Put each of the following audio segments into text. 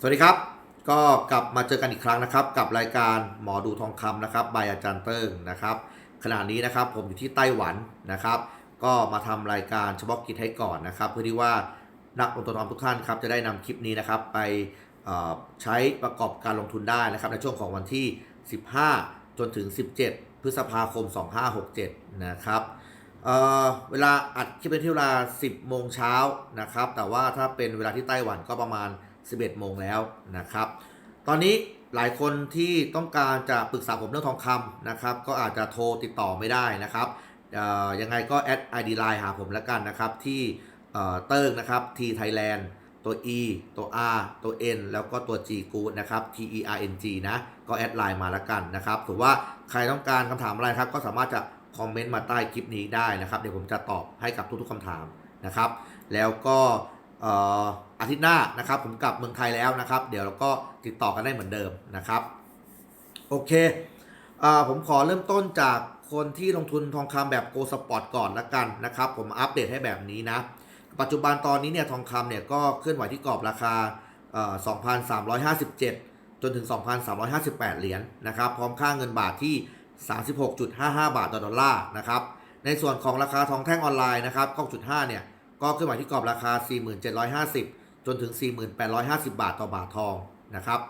สวัสดีครับ ก็กลับมาเจอกันอีกครั้งนะครับ กับรายการหมอดูทองคำนะครับบายอาจารย์เติ้งนะครับขณะนี้นะครับผมอยู่ที่ไต้หวันนะครับ ก็มาทำรายการเฉพาะกิจให้ก่อนนะครับ เพื่อที่ว่านักลงทุนทองทุกท่านครับจะได้นำคลิปนี้นะครับ ไปใช้ประกอบการลงทุนได้นะครับ ในช่วงของวันที่ 15 จนถึง 17 พฤษภาคม 2567 นะครับเเวลาอัดคลิปเป็นที่เวลา 10 โมงเช้านะครับ แต่ว่าถ้าเป็นเวลาที่ไต้หวันก็ประมาณ 11 โมงแล้วนะครับ ตอนนี้หลายคนที่ต้องการจะปรึกษาผมเรื่องทองคำนะครับ ก็อาจจะโทรติดต่อไม่ได้นะครับยังไงก็แอด ID Line หาผมแล้วกันนะครับ ที่เติ้งนะครับ T Thailand ตัว E ตัว R ตัว N แล้วก็ตัว G Good นะครับ T E R N G นะ ก็แอดไลน์มาแล้วกันนะครับถือว่าใครต้องการคำถามอะไรครับ ก็สามารถจะคอมเมนต์มาใต้คลิปนี้ได้นะครับ เดี๋ยวผมจะตอบให้กับทุกๆคำถามนะครับ แล้วก็ อ่ออาทิตย์หน้านะครับผมกลับเมืองไทยแล้วนะครับ เดี๋ยวเราก็ติดต่อกันได้เหมือนเดิมนะครับ โอเคเอ่อผมขอเริ่มต้นจากคนที่ลงทุนทองคำแบบโกสปอร์ตก่อนละกันนะครับ ผมอัปเดตให้แบบนี้นะ ปัจจุบันตอนนี้เนี่ยทองคำเนี่ยก็เคลื่อนไหวที่กรอบราคาอ่อ2,357 จนถึง 2,358 เหรียญนะครับ พร้อมค่าเงินบาทที่ 36.55 บาทต่อดอลลาร์นะครับ ในส่วนของราคาทองแท่งออนไลน์นะครับ9.5เนี่ย ก็เคลื่อนไหวที่กรอบราคา 4750 จนถึง 4850 บาทต่อบาททองนะครับ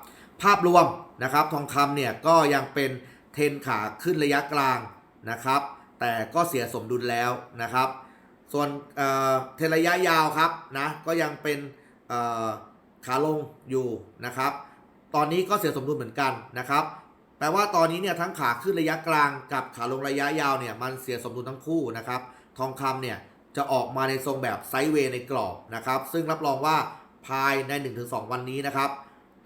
ภาพรวมนะครับทองคำเนี่ยก็ยังเป็นเทนขาขึ้นระยะกลางนะครับ แต่ก็เสียสมดุลแล้วนะครับ ส่วนเออเทรนระยะยาวครับนะก็ยังเป็นเออขาลงอยู่นะครับ ตอนนี้ก็เสียสมดุลเหมือนกันนะครับ แปลว่าตอนนี้เนี่ยทั้งขาขึ้นระยะกลางกับขาลงระยะยาวเนี่ยมันเสียสมดุลทั้งคู่นะครับ ทองคำเนี่ย จะออกมาในทรงแบบไซด์เวย์ในกรอบนะครับ ซึ่งรับรองว่าภายใน 1-2 วันนี้นะครับ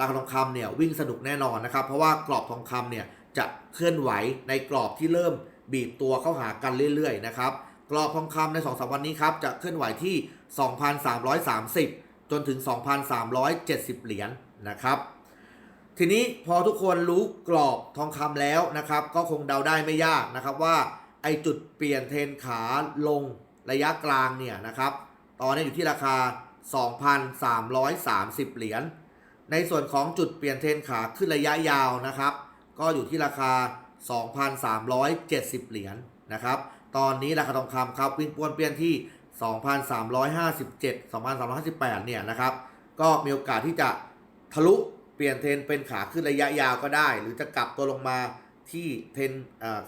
ราทองคำเนี่ยวิ่งสนุกแน่นอนนะครับ เพราะว่ากรอบทองคำเนี่ยจะเคลื่อนไหวในกรอบที่เริ่มบีบตัวเข้าหากันเรื่อยๆนะครับกรอบทองคำใน2-3วันนี้ครับจะเคลื่อนไหวที่ 2,330 จนถึง 2,370 เหรียญนะครับ ทีนี้พอทุกคนรู้กรอบทองคำแล้วนะครับ ก็คงเดาได้ไม่ยากนะครับว่าไอจุดเปลี่ยนเทนขาลง ระยะกลางเนี่ยนะครับตอนนี้อยู่ที่ราคา 2,330 เหรียญ ในส่วนของจุดเปลี่ยนเทรนขาขึ้นระยะยาวนะครับ ก็อยู่ที่ราคา 2,370 เหรียญนะครับ ตอนนี้ราคาทองคำครับวิ่งป้วนเปี้ยนที่ 2,357 2,358 เนี่ยนะครับ ก็มีโอกาสที่จะทะลุเปลี่ยนเทรนเป็นขาขึ้นระยะยาวก็ได้ หรือจะกลับตัวลงมาที่เทรน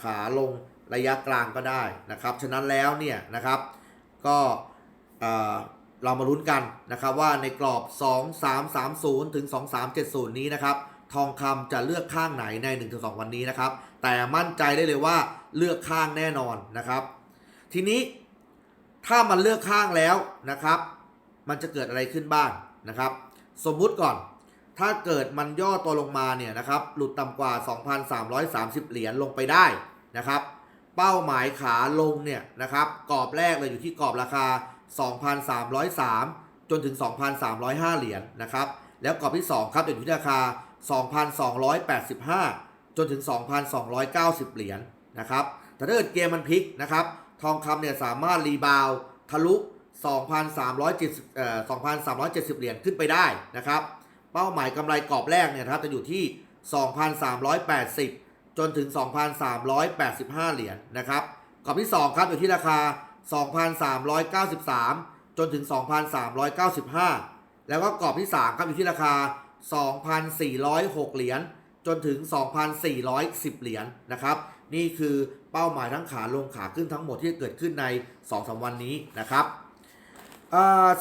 ขาลง ระยะกลางก็ได้นะครับฉะนั้นแล้วเนี่ยนะครับก็เรามาลุ้นกันนะครับว่าในกรอบ 2330 ถึง 2370 นี้นะครับทองคำจะเลือกข้างไหนใน 1-2 วันนี้นะครับ แต่มั่นใจได้เลยว่าเลือกข้างแน่นอนนะครับ ทีนี้ถ้ามันเลือกข้างแล้วนะครับ มันจะเกิดอะไรขึ้นบ้างนะครับ สมมุติก่อน ถ้าเกิดมันย่อตัวลงมาเนี่ยนะครับ หลุดต่ำกว่า 2,330 เหรียญลงไปได้นะครับ เป้าหมายขาลงเนี่ยนะครับกรอบแรกเลยอยู่ที่กรอบราคา 2,303 จนถึง 2,305 เหรียญนะครับ แล้วกรอบที่ 2 ครับอยู่ที่ราคา 2,285 จนถึง 2,290 เหรียญนะครับแต่ถ้าเกิดเกมมันพลิกนะครับทองคำเนี่ยสามารถรีบาวทะลุ 2,370เอ่อ2,370 เหรียญขึ้นไปได้นะครับ เป้าหมายกำไรกรอบแรกเนี่ยนะครับจะอยู่ที่ 2,380 จนถึง 2,385 เหรียญนะครับกรอบที่ 2 ครับอยู่ที่ราคา 2,393 จนถึง 2,395 แล้วก็กรอบที่ 3 ครับอยู่ที่ราคา 2,406 เหรียญจนถึง 2,410 เหรียญนะครับ นี่คือเป้าหมายทั้งขาลงขาขึ้นทั้งหมดที่เกิดขึ้นใน 2-3 วันนี้นะครับ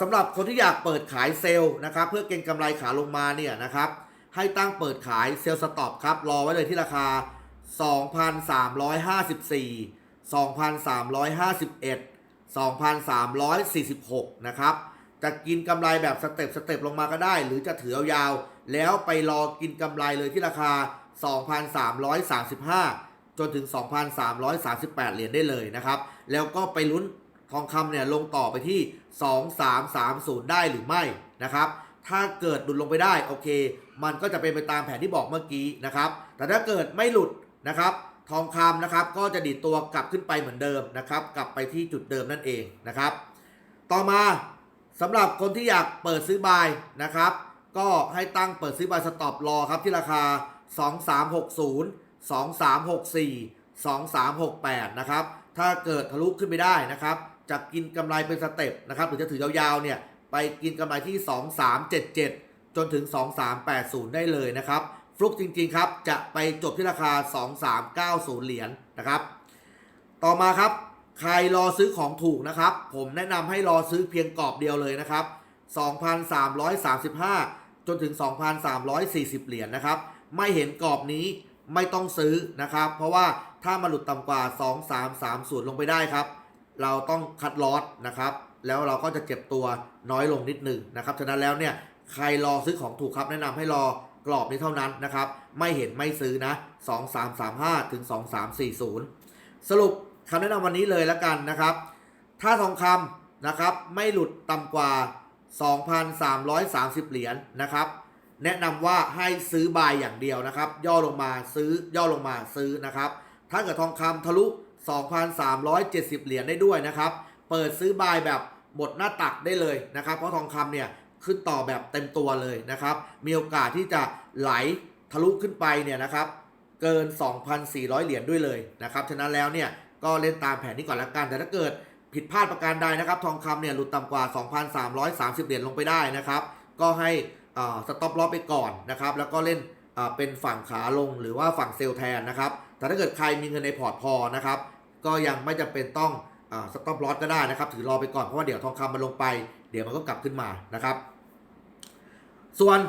สำหรับคนที่อยากเปิดขายเซลล์นะครับ เพื่อเก็งกำไรขาลงมาเนี่ยนะครับ ให้ตั้งเปิดขายเซลล์สต็อปครับ รอไว้เลยที่ราคา 2,354 2,351 2,346 นะครับ จะกินกำไรแบบสเต็ปสเต็ปลงมาก็ได้ หรือจะถือยาว แล้วไปรอกินกำไรเลยที่ราคา 2,335 จนถึง 2,338 เหรียญได้เลยนะครับ แล้วก็ไปลุ้นทองคำเนี่ยลงต่อไปที่ 2330 ได้หรือไม่นะครับ ถ้าเกิดหลุดลงไปได้โอเค มันก็จะเป็นไปตามแผนที่บอกเมื่อกี้นะครับ แต่ถ้าเกิดไม่หลุด นะครับทองคำนะครับก็จะดีดตัวกลับขึ้นไปเหมือนเดิมนะครับ กลับไปที่จุดเดิมนั่นเองนะครับ ต่อมาสำหรับคนที่อยากเปิดซื้อบายนะครับ ก็ให้ตั้งเปิดซื้อบายสต็อปรอครับที่ราคา 2360 2364 2368นะครับถ้าเกิดทะลุขึ้นไปได้นะครับจะกินกำไรเป็นสเต็ปนะครับหรือจะถือยาวๆเนี่ยไปกินกำไรที่ 2377 จนถึง 2380 ได้เลยนะครับ ฟลุกจริงๆครับ จะไปจบที่ราคา 2390 เหรียญนะครับ ต่อมาครับ ใครรอซื้อของถูกนะครับ ผมแนะนำให้รอซื้อเพียงกรอบเดียวเลยนะครับ 2,335 จนถึง 2,340 เหรียญนะครับ ไม่เห็นกรอบนี้ไม่ต้องซื้อนะครับ เพราะว่าถ้ามาหลุดต่ำกว่า 2330 ลงไปได้ครับ เราต้องคัดลอสนะครับแล้วเราก็จะเจ็บตัวน้อยลงนิดหนึ่งนะครับ ฉะนั้นแล้วเนี่ย ใครรอซื้อของถูกครับ แนะนำให้รอ กรอบนี้เท่านั้นนะครับ ไม่เห็นไม่ซื้อนะ 2335 ถึง 2340 สรุปคำแนะนำวันนี้เลยแล้วกันนะครับ ถ้าทองคำนะครับไม่หลุดต่ำกว่า 2,330 เหรียญนะครับ แนะนำว่าให้ซื้อบายอย่างเดียวนะครับ ย่อลงมาซื้อย่อลงมาซื้อนะครับ ถ้าเกิดทองคำทะลุ 2,370 เหรียญได้ด้วยนะครับ เปิดซื้อบายแบบหมดหน้าตักได้เลยนะครับ เพราะทองคำเนี่ย ขึ้นต่อแบบเต็มตัวเลยนะครับ มีโอกาสที่จะไหลทะลุขึ้นไปเนี่ยนะครับ เกิน 2,400 เหรียญด้วยเลยนะครับ ฉะนั้นแล้วเนี่ยก็เล่นตามแผนนี้ก่อนละกัน แต่ถ้าเกิดผิดพลาดประการใดนะครับ ทองคำเนี่ยหลุดต่ำกว่า 2,330 เหรียญลงไปได้นะครับ ก็ให้สต็อปลอสไปก่อนนะครับ แล้วก็เล่นเป็นฝั่งขาลงหรือว่าฝั่งเซลล์แทนนะครับ แต่ถ้าเกิดใครมีเงินในพอร์ตพอนะครับ ก็ยังไม่จำเป็นต้องสต็อปลอสก็ได้นะครับ ถือรอไปก่อนเพราะว่าเดี๋ยวทองคำมันลงไป เดี๋ยวมันก็กลับขึ้นมานะครับ ส่วน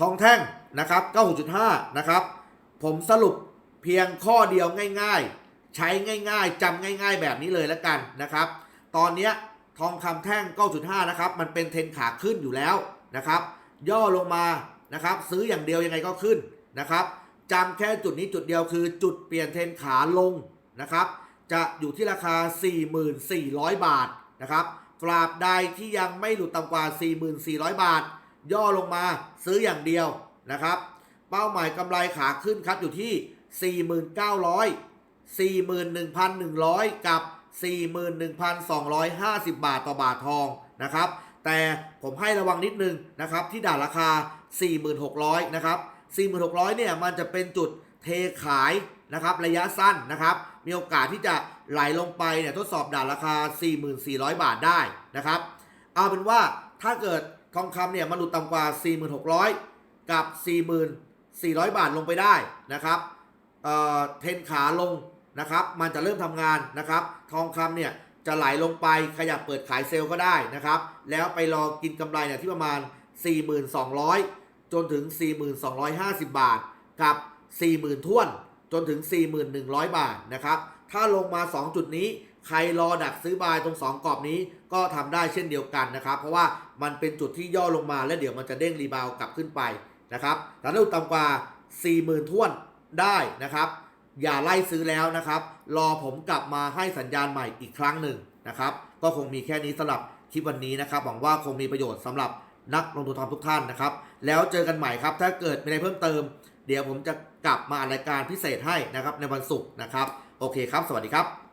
ทองแท่งนะครับ 96.5 นะครับ ผมสรุปเพียงข้อเดียวง่าย ๆ ใช้ง่ายๆจำง่าย ๆ แบบนี้เลยแล้วกันนะครับ ตอนเนี้ทองคำแท่ง 9.5 นะครับ มันเป็นเทนขาขึ้นอยู่แล้วนะครับ ย่อลงมานะครับ ซื้ออย่างเดียวยังไงก็ขึ้นนะครับจำแค่จุดนี้จุดเดียวคือจุดเปลี่ยนเทนขาลงนะครับ จะอยู่ที่ราคา 4,400บาทนะครับตราบใดที่ยังไม่หลุดต่ำกว่า 4,400บาท ย่อลงมาซื้ออย่างเดียวนะครับ เป้าหมายกำไรขาขึ้นครับอยู่ที่ 4,900 41,100 กับ 41,250 บาทต่อบาททองนะครับ แต่ผมให้ระวังนิดนึงนะครับ ที่ด่านราคา 4,600 นะครับ 4,600 เนี่ยมันจะเป็นจุดเทขายนะครับระยะสั้นนะครับ มีโอกาสที่จะไหลลงไปเนี่ยทดสอบด่านราคา 4,400 บาทได้นะครับ เอาเป็นว่าถ้าเกิด ทองคำเนี่ยมันหลุดต่ำกว่า 4,600 กับ 4,400 บาทลงไปได้นะครับเอ่อเทนขาลงนะครับ มันจะเริ่มทำงานนะครับ ทองคำเนี่ยจะไหลลงไปขยับเปิดขายเซลล์ก็ได้นะครับ แล้วไปรอกินกำไรเนี่ยที่ประมาณ 4,200 จนถึง 4,250 บาท กับ 40,000ท้วนจนถึง 4,100 บาทนะครับ ถ้าลงมา 2 จุดนี้ ใครรอดักซื้อบายตรง 2กรอบนี้ก็ทำได้เช่นเดียวกันนะครับ เพราะว่า มันเป็นจุดที่ย่อลงมาแล้วเดี๋ยวมันจะเด้งรีบาวกลับขึ้นไปนะครับแต่ถ้าต่ำกว่า 40,000ท้วนได้นะครับ อย่าไล่ซื้อแล้วนะครับ รอผมกลับมาให้สัญญาณใหม่อีกครั้งหนึ่งนะครับ ก็คงมีแค่นี้สำหรับคลิปวันนี้นะครับ หวังว่าคงมีประโยชน์สำหรับนักลงทุนทองทุกท่านนะครับ แล้วเจอกันใหม่ครับ ถ้าเกิดมีอะไรเพิ่มเติม เดี๋ยวผมจะกลับมาอัดรายการพิเศษให้นะครับในวันศุกร์นะครับ โอเคครับ สวัสดีครับ